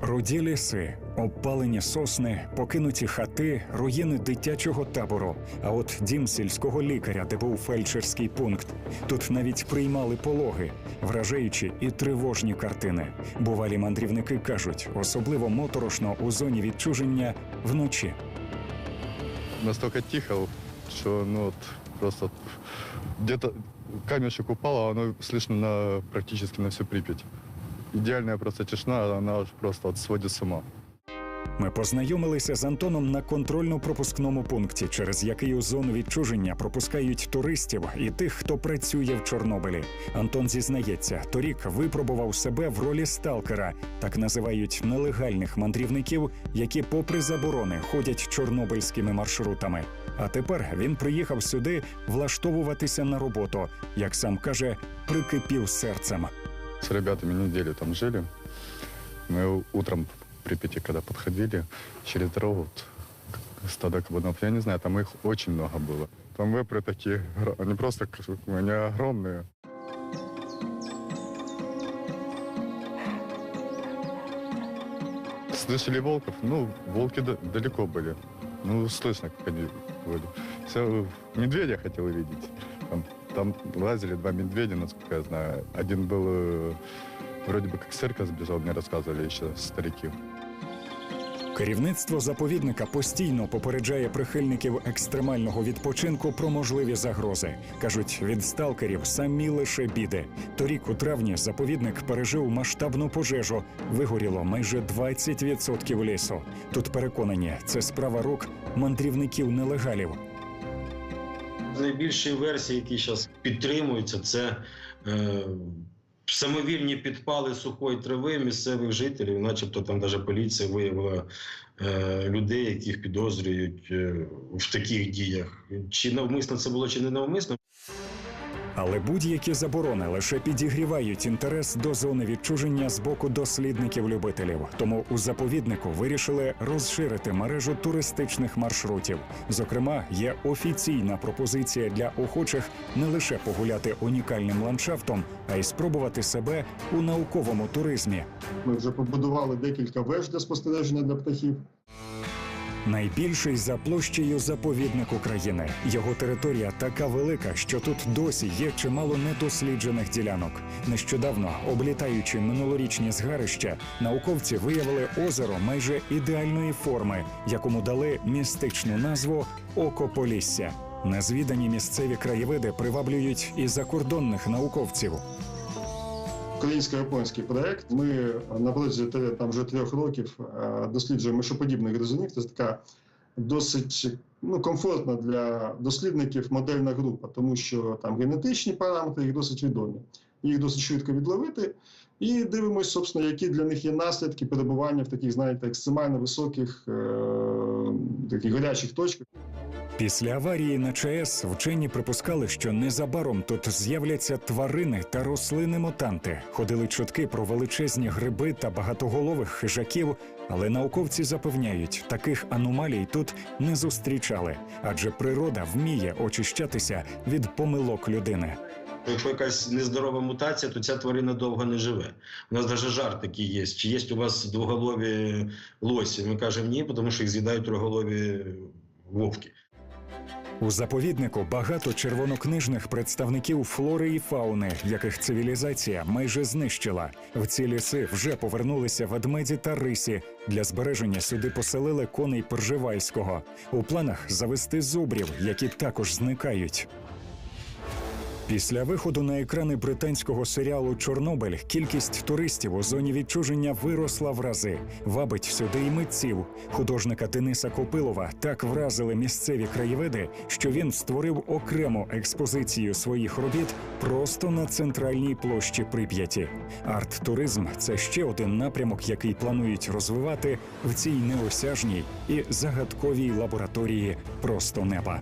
Руді ліси, обпалені сосни, покинуті хати, руїни дитячого табору. А от дім сільського лікаря, де був фельдшерський пункт. Тут навіть приймали пологи, вражаючі і тривожні картини. Бувалі мандрівники кажуть, особливо моторошно у зоні відчуження вночі. настолько тихо, что ну вот просто где-то камешек упал, а оно слышно на, практически на всю Припять. Идеальная просто тишина, она просто вот сводит с. Ми познайомилися з Антоном на контрольно-пропускному пункті, через який у зону відчуження пропускають туристів і тих, хто працює в Чорнобилі. Антон зізнається, торік випробував себе в ролі сталкера, так називають нелегальних мандрівників, які, попри заборони, ходять чорнобильськими маршрутами. А тепер він приїхав сюди влаштовуватися на роботу. Як сам каже, прикипів серцем. С ребятами неделю там жили. Мы утром в Припяти, когда подходили, через дорогу вот, стадо кабанов, я не знаю, там их очень много было. Там вепры такие, они просто, они огромные. Слышали волков? Ну, волки да- далеко были. Ну, слышно, как они были. Все, медведя хотел увидеть. Там, там лазили два медведя, насколько я знаю. Один был э, вроде бы как с церкви сбежал, мне рассказывали еще старики. Керівництво заповідника постійно попереджає прихильників екстремального відпочинку про можливі загрози. кажуть, від сталкерів самі лише біди. Торік у травні заповідник пережив масштабну пожежу. Вигоріло майже 20% лісу. Тут переконані, це справа рук мандрівників нелегалів. Найбільші версії, які зараз підтримуються, це е, самовільні підпали сухої трави місцевих жителів, начебто там навіть поліція виявила е, людей, яких підозрюють е, в таких діях. Чи навмисно це було, чи не навмисно, Але будь-які заборони лише підігрівають інтерес до зони відчуження з боку дослідників-любителів. Тому у заповіднику вирішили розширити мережу туристичних маршрутів. Зокрема, є офіційна пропозиція для охочих не лише погуляти унікальним ландшафтом, а й спробувати себе у науковому туризмі. Ми вже побудували декілька веж для спостереження для птахів. Найбільший за площею заповідник України. Його територія така велика, що тут досі є чимало недосліджених ділянок. Нещодавно, облітаючи минулорічні згарища, науковці виявили озеро майже ідеальної форми, якому дали містичну назву Око Полісся. Незвідані місцеві краєвиди приваблюють і закордонних науковців. Українсько-японський проект. Ми на протязі те- там вже трьох років е, досліджуємо мишоподібних гризунів. Це така досить ну, комфортна для дослідників модельна група, тому що там генетичні параметри їх досить відомі. Їх досить швидко відловити. І дивимося, собственно, які для них є наслідки перебування в таких, знаєте, екстремально високих е- таких гарячих точках. Після аварії на ЧАЕС вчені припускали, що незабаром тут з'являться тварини та рослини-мутанти. Ходили чутки про величезні гриби та багатоголових хижаків, але науковці запевняють, таких аномалій тут не зустрічали, адже природа вміє очищатися від помилок людини. якщо якась нездорова мутація, то ця тварина довго не живе. У нас навіть жарт такий є. Чи є у вас двоголові лосі? Ми кажемо ні, тому що їх з'їдають триголові вовки. У заповіднику багато червонокнижних представників флори і фауни, яких цивілізація майже знищила. В ці ліси вже повернулися ведмеді та рисі. Для збереження сюди поселили коней Перживальського. У планах завести зубрів, які також зникають. Після виходу на екрани британського серіалу Чорнобиль кількість туристів у зоні відчуження виросла в рази. Вабить сюди й митців. Художника Дениса Копилова так вразили місцеві краєвиди, що він створив окрему експозицію своїх робіт просто на центральній площі Прип'яті. Арт-туризм це ще один напрямок, який планують розвивати в цій неосяжній і загадковій лабораторії просто неба.